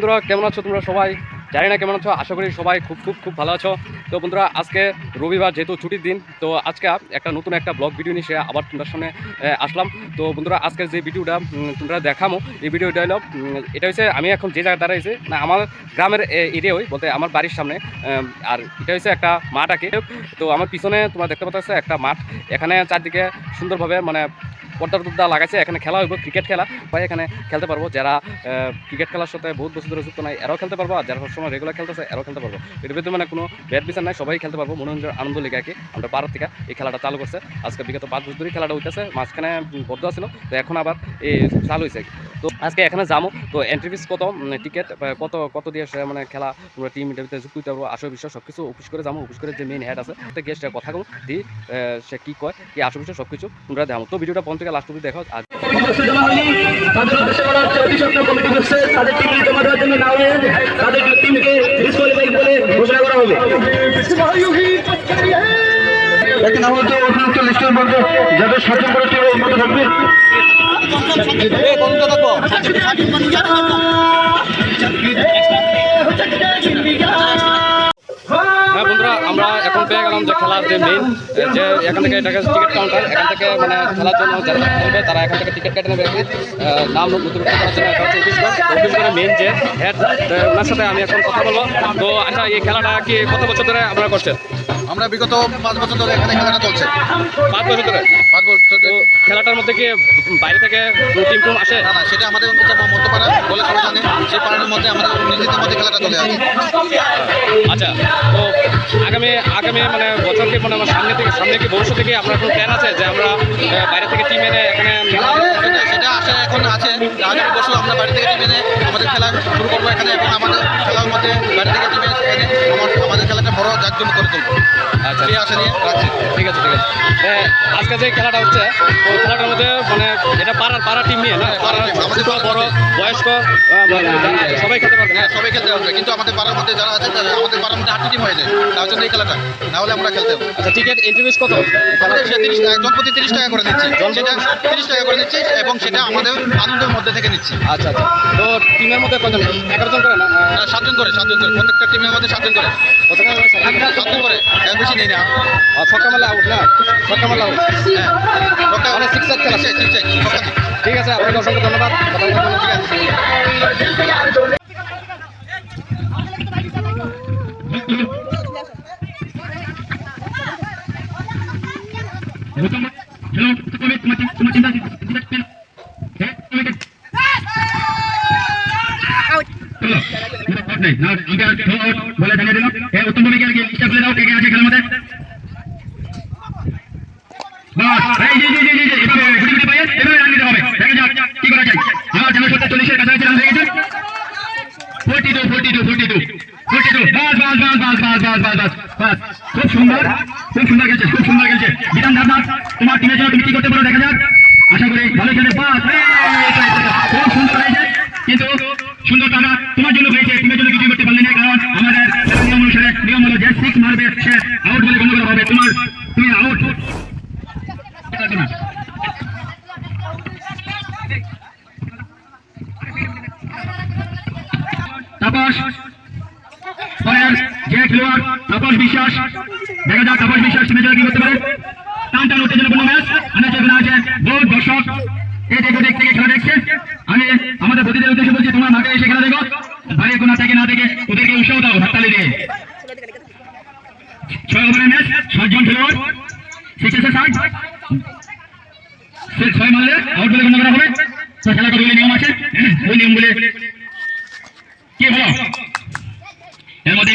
বন্ধুরা, কেমন আছো তোমরা সবাই? জানি না কেমন আছো, আশা করি সবাই খুব খুব খুব ভালো আছো। তো বন্ধুরা, আজকে রবিবার যেহেতু ছুটির দিন, তো আজকে একটা নতুন একটা ব্লগ ভিডিও নিয়ে আবার তোমাদের সামনে আসলাম। তো বন্ধুরা, আজকের যে ভিডিওটা তোমরা দেখামো, এই ভিডিওটা হলো এটা হচ্ছে আমি এখন যে জায়গায় দাঁড়াইছি না আমার গ্রামের এরিয়া ওই, বলতে আমার বাড়ির সামনে আর এটা হচ্ছে একটা মাঠ আঁকে তো আমার পিছনে তোমরা দেখতে পাচ্ছ একটা মাঠ। এখানে চারদিকে সুন্দরভাবে মানে পর্দা টর্দা লাগাইছে, এখানে খেলা হইব ক্রিকেট খেলা। ভাই, এখানে খেলতে পারব। যারা ক্রিকেট খেলার সাথে বহুত বছর ধরে যুক্ত নাই, এরাও খেলতে পারব। আর যারা সবসময় রেগুলার খেলতেছে, এরাও খেলতে পারব। এর ভিতরে মানে কোনো ব্যাট বিচার নাই, সবাই খেলতে পারব। মনোরঞ্জন, আনন্দ লেগে আমরা পাড়ার থেকে এই খেলাটা চালু করছে। আজকে বিগত পাঁচ বছর ধরে খেলাটা উঠেছে মাঝখানে বদ্ধ ছিল তো এখন আবার এই চালু হয়েছে তো আজকে এখানে যাব তো এন্ট্রি ফিস কত? টিকিট কত কত দিয়ে মানে খেলা তোমরা টিম ইন্টারভিউতে যুক্ত হইতে পারব? আসো বিষয় সব কিছু অফিস করে যাব অফিস করে যে মেন হেড আছে একটা গেস্ট কথা কম। দি সে কী কয়, কি আসো বিষয় সব কিছু তোমরা দেখাবো তো ভিডিওটা থেকে লাস্ট অব্দি দেখো। জমা তাদের উদ্দেশ্যে বলা হচ্ছে অতি কমিটি করা করে টিম থাকবে। হ্যাঁ বন্ধুরা, আমরা এখন পেয়ে গেলাম যে খেলার যে মেইন যে এখান থেকে টিকিট কাউন্টার এখান থেকে মানে খেলার জন্য যারা তারা এখান থেকে টিকিট কেটে নেবে। নাম এটা হচ্ছে অফিস করে মেইন যে হেড ওনার সাথে আমি এখন কথা বলব তো আচ্ছা এই খেলাটা কি কত বছর ধরে আপনারা করছেন আমরা বিগত পাঁচ বছর ধরে এখানে খেলাটা চলছে। পাঁচ বছর ধরে? পাঁচ বছর তো খেলাটার মধ্যে কি বাইরে থেকে টিম টুম আসে? না না সেটা আমাদের মধ্যে মধ্যপাড়া বলে সবাই জানে। সেই পাড়ার মধ্যে আমাদের নিজেদের মধ্যে খেলাটা চলে আসে। আচ্ছা তো আগামী আগামী মানে বছর কি মানে আমার সামনে থেকে সামনে কি ভবিষ্যৎ থেকে আপনার কোনো প্ল্যান আছে যে আমরা বাইরে থেকে টিম এনে এখানে সেটা আশা এখন আছে। আগামী বছর আমরা বাড়ি থেকে টিম এনে আমাদের খেলা শুরু করব এখানে। এখন আমাদের খেলার মধ্যে বাড়ি থেকে টিম বড় জাকজমক করে তুলবো। আচ্ছা। নিয়ে রাখছি। ঠিক আছে ঠিক আছে। আজকে যে খেলাটা হচ্ছে ওই খেলাটার মধ্যে মানে এটা পাড়ার পাড়া টিম নিয়ে না? হ্যাঁ, আমাদের বড় বয়স্ক আহ, যারা আছে, সবাই খেলতে পারবে হ্যাঁ সবাই খেলতে পারবে। কিন্তু আমাদের পাড়ার মধ্যে যারা আছে আমাদের পাড়ার মধ্যে আটটি টিম হয়ে যায়। তার জন্য এই খেলাটা। না হলে আমরা খেলতে হবে আচ্ছা টিকিট এন্ট্রি ফিস কত জনপ্রতি তিরিশ টাকা করে নিচ্ছি। সেটা তিরিশ টাকা করে নিচ্ছি এবং সেটা আমাদের আনন্দের মধ্যে থেকে নিচ্ছি। আচ্ছা আচ্ছা। তো টিমের মধ্যে কজন এগারো জন করে না? না, সাতজন করে সাতজন করে। প্রত্যেকটা টিমের মধ্যে সাতজন করে। বেশি নেই না সকালবেলা আউট না সকালবেলা আউট হ্যাঁ মানে সিক্স চার আছে সিক্স ঠিক আছে আপনাকে অসংখ্য ধন্যবাদ বলে জানিয়ে দিলাম এ উত্তম তুমি কি? লিস্টে প্লে দাও আছে খেলার মধ্যে? হয়ে খুব সুন্দর খুব সুন্দর গেছে খুব সুন্দর বিধান ধারনাথ তোমার টিমের জন্য তুমি কি করতে পারো দেখা যাক। আশা করি ভালো খেলে বাস তাপস বিশ্বাস। দেখা যাক তাপস বিশ্বাস টিমে কি করতে পারে। টান টান উত্তেজনাপূর্ণ ম্যাচ। আমরা চলবে আছে বহু দর্শক। এই দিক ওদিক থেকে খেলা দেখছে। আমি আমাদের প্রতিদের উদ্দেশ্যে বলছি, তোমার মাঠে এসে খেলা দেখো। বাইরে কোনো থেকে না থেকে ওদেরকে উৎসাহ দাও, হাততালি দিয়ে। ছয় ওভারের ম্যাচ সাতজন খেলোয়াড়। ছয় মারলে আউট বলে গণ্য করা হবে। খেলা কতগুলি নিয়ম আছে? ওই নিয়মগুলি। কি হলো এর মধ্যে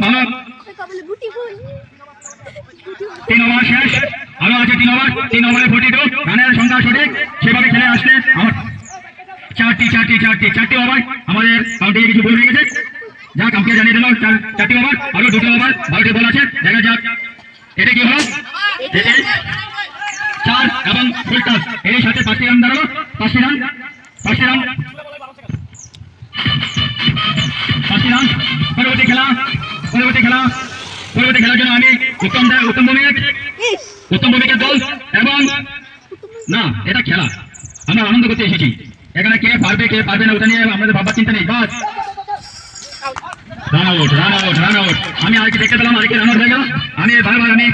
ভালো। আছে তিন ওভার। তিন ওভারে ফোর্টি টু রানের সংখ্যা সঠিক। সেভাবে খেলে আসলে আমার চারটি চারটি চারটি চারটি ওভার আমাদের কাউন্টিতে কিছু ভুল হয়ে গেছে। যাক, আমাকে জানিয়ে দিল চারটি ওভার। আরও দুটো ওভার। ভারতীয় বল আছে। দেখা যাক। এটা কি হলো চার এবং ফুল টাস এর সাথে পাঁচটি রান দাঁড়াল। পাঁচটি রান। পাঁচটি রান। পাঁচটি রান। পরবর্তী খেলা। পরবর্তী খেলা। পরবর্তী খেলার জন্য আমি উত্তম দা- উত্তম ভূমিক। উত্তম ভূমিকের দল এবং না এটা খেলা। আমরা আনন্দ করতে এসেছি। এখানে কে পারবে কে পারবে না ওটা নিয়ে আমাদের ভাববার চিন্তা নেই। বাস। Run out run out run out আমি আরেকটি দেখতে পেলাম, আরেকটি রান আউট হয়ে গেল। আমি বারবার আমি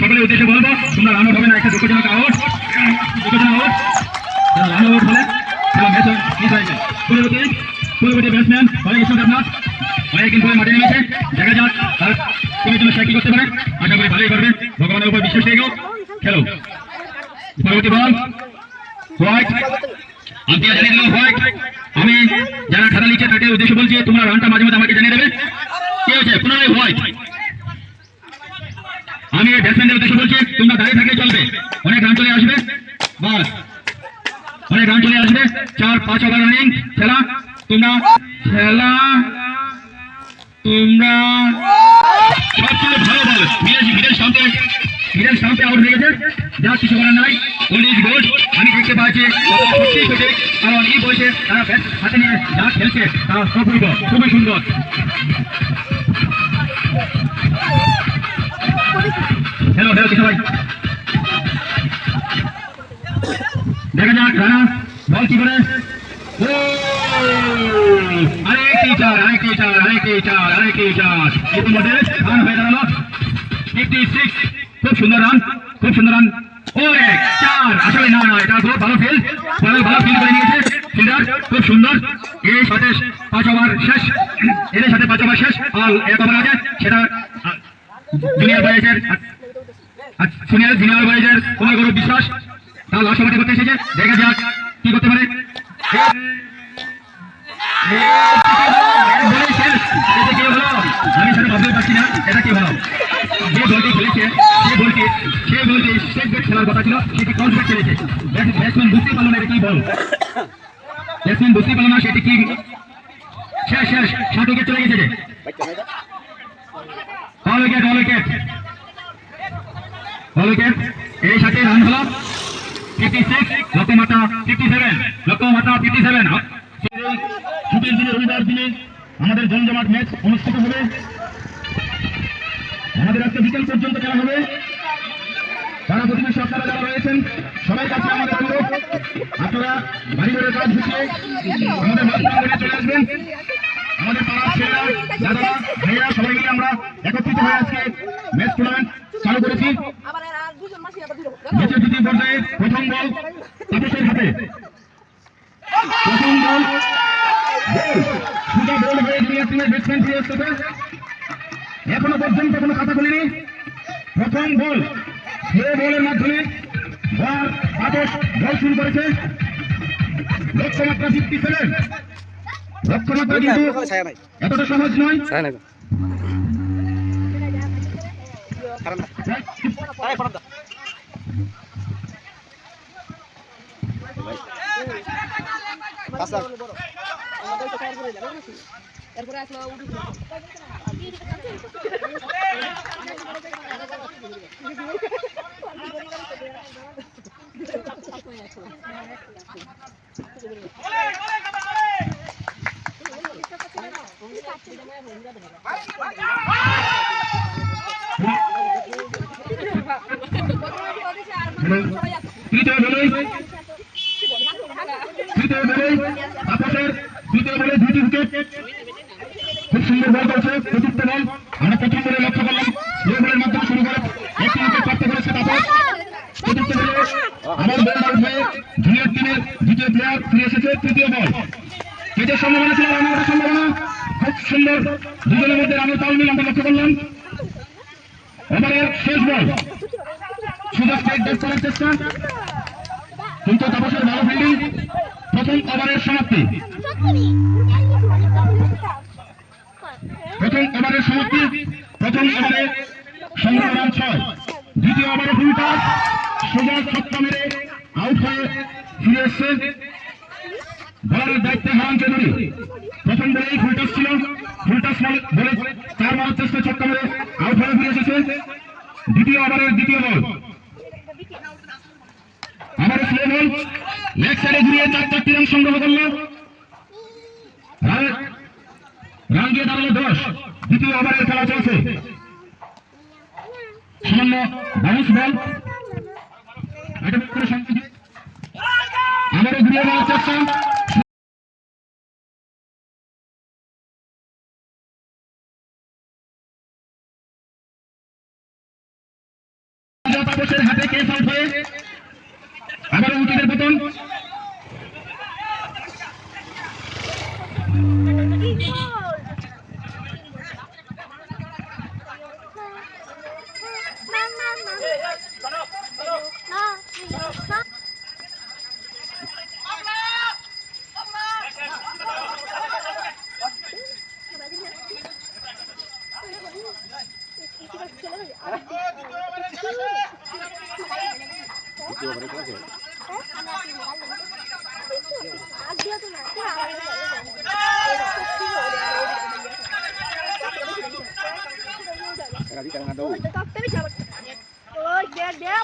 সকলের উদ্দেশ্যে বলব, তোমরা রান আউট হবে না, একটা দুঃখজনক আউট। দুঃখজনক আউট। রান আউট হলে ম্যাচ মিস হয়ে যায়। আমি ব্যাটসম্যানদের উদ্দেশ্য বলছি, তোমরা দাঁড়িয়ে থাকলে চলবে। অনেক রান চলে আসবে। বাস। অনেক রান চলে আসবে। চার, পাঁচ ওভার রানিং খেলা। তোমরা খেলা। তোমরা সবচেয়ে ভালো বল মিরাজ মিরাজ সামনে মিরাজ সামনে আউট হয়ে গেছে। যা কিছু করার নাই। ইজ গোল্ড আমি দেখতে পাচ্ছি কারণ এই বয়সে তারা ব্যাট হাতে নিয়ে যা খেলছে, তা অপূর্ব খুবই সুন্দর। দেখা যাক, রানা, বল কি করে? এটা খুব ভালো ফিল্ড ভালো ভালো ফিল্ড করে খুব সুন্দর। এর পাঁচ ওভার শেষ। এদের সাথে পাঁচ শেষ। আর এক সেটা জুনিয়র সিনিয়র জুনিয়র বয়সের কুমার গৌরব বিশ্বাস তার লাস্ট ওভারটি করতে এসেছে। দেখা যাক কি করতে পারে। আমি সেটা ভাবতে পারছি না। এটা কি হলো? যে বলটি খেলেছে সে বলটি সে বলটি শেষ ব্যাট খেলার কথা ছিল সেটি ব্যাট খেলেছে? ব্যাটসম্যান বুঝতে পারল না এটা কি বল। ব্যাটসম্যান বুঝতে পারল না সেটি কি। শেষ শেষ। সাত উইকেট চলে গেছে all wicket all wicket. All wicket আমাদের জমজমাট ম্যাচ অনুষ্ঠিত হবে। আমাদের আজকে বিকেল পর্যন্ত খেলা হবে। তারা প্রতিবেশী আপনারা যারা রয়েছেন, সবাই কাছে আমাদের অনুরোধ আপনারা বাড়ি ঘরের কাজ গুছিয়ে আমাদের মাঠ চলে আসবেন। আমাদের পাড়ার ছেলেরা, দাদারা, ভাইয়েরা, সবাই মিলে আমরা একত্রিত হয়ে আজকে ম্যাচ টুর্নামেন্ট চালু করেছি আবার আর দুজন মাসি আবার দুজন ম্যাচের দ্বিতীয় পর্যায়ে প্রথম বল তাপসের হাতে। প্রথম বল সুজা বল হয়ে জুনিয়র টিমের ব্যাটসম্যান ফিরে এসেছে এখনও পর্যন্ত কোনো কথা বলিনি প্রথম বল সে বলের মাধ্যমে বল তাপস বল শুরু করেছে। লক্ষ্যমাত্রা ফিফটি সেভেন লক্ষ্যমাত্রা কিন্তু এতটা সহজ নয়। না এরপরে আসলো উঠে তৃতীয় তৃতীয় বলে বলে দুটি খুব সুন্দর বল করছে লক্ষ্য করলাম। স্লো মাধ্যমে শুরু করে, একটি উইকেট দ্বিতীয় ফিরে এসেছে, তৃতীয় বল কেটের সম্ভাবনা সম্ভাবনা। খুব সুন্দর। দুজনের মধ্যে রানের আমরা লক্ষ্য করলাম। ওভারের শেষ বল সুযোগ করার চেষ্টা। কিন্তু তাপসের ভালো ফিল্ডিং প্রথম ওভারের সমাপ্তি। প্রথম ওভারের সমাপ্তি, প্রথম ওভারে সংগ্রহ রান ছয়। দ্বিতীয় ওভারে দুই টাচ সোজা ছক্কা মেরে আউট হয়ে ফিরে এসছে বলারের দায়িত্বে হারান চৌধুরী। প্রথম বলেই ফুল টাচ ছিল ফুল টাচ বলে চার মারার চেষ্টা ছক্কা মেরে আউট হয়ে ফিরে এসেছে দ্বিতীয় ওভারের দ্বিতীয় বল আবার স্লো বল লেগ সাইডে ঘুরিয়ে চার চারটি রান সংগ্রহ করল রান- দিয়ে দাঁড়াল দশ, দ্বিতীয় ওভারের খেলা চলছে। সামান্য বাউন্স বল আবারও ঘুরিয়ে দেওয়ার চেষ্টা। হাতে কেস আউট হয়ে আবারও উইকেটের পতন ওই আমার দেখ দেখ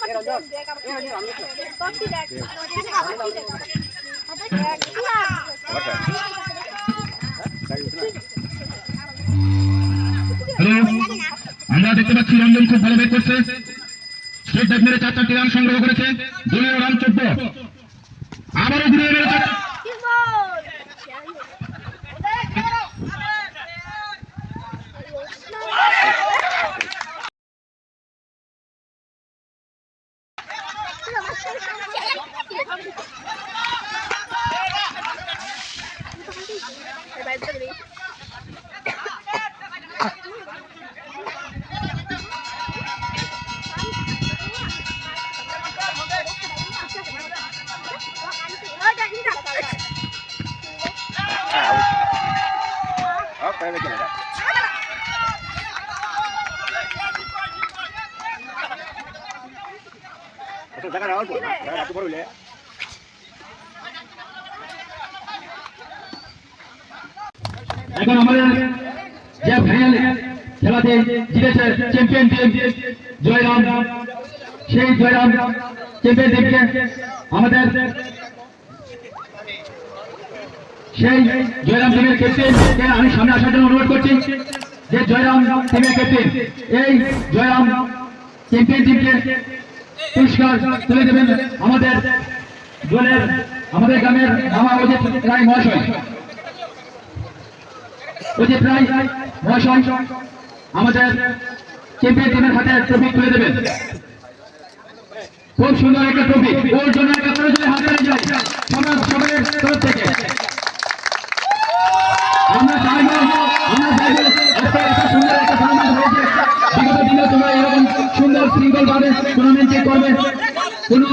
আমার দেখতে পাচ্ছি রঞ্জন খুব ভালো ব্যাট করছে। স্টেট ব্যাট মেরে চার চারটি রান সংগ্রহ করেছে। দলীয় রান চোদ্দ আবারও ঘুরিয়ে মেরে এখন আমাদের যে ফাইনাল খেলাতে জিতেছে চ্যাম্পিয়ন টিম জয়রাম সেই জয়রাম চ্যাম্পিয়ন টিমকে আমাদের সেই জয়রাম টিমের ক্যাপ্টেনকে আমি সামনে আসার জন্য অনুরোধ করছি যে জয়রাম টিমের ক্যাপ্টেন এই জয়রাম চ্যাম্পিয়ন পুরস্কার তুলে দেবেন আমাদের দলের, আমাদের গ্রামের মামা অজিত রায় মহাশয়। অজিত রায় মহাশয় আমাদের চ্যাম্পিয়ন টিমের হাতে ট্রফি তুলে দেবেন। খুব সুন্দর একটা ট্রফি ওর জন্য একটা করে হাতে যায় সবার সবাই তরফ থেকে আমরা চাইব আমরা চাইব এত এত সুন্দর একটা টুর্নামেন্ট হয়েছে বিগত দিনে তোমরা এরকম সুন্দর শৃঙ্খল ভাবে টুর্নামেন্ট করবে। কোনো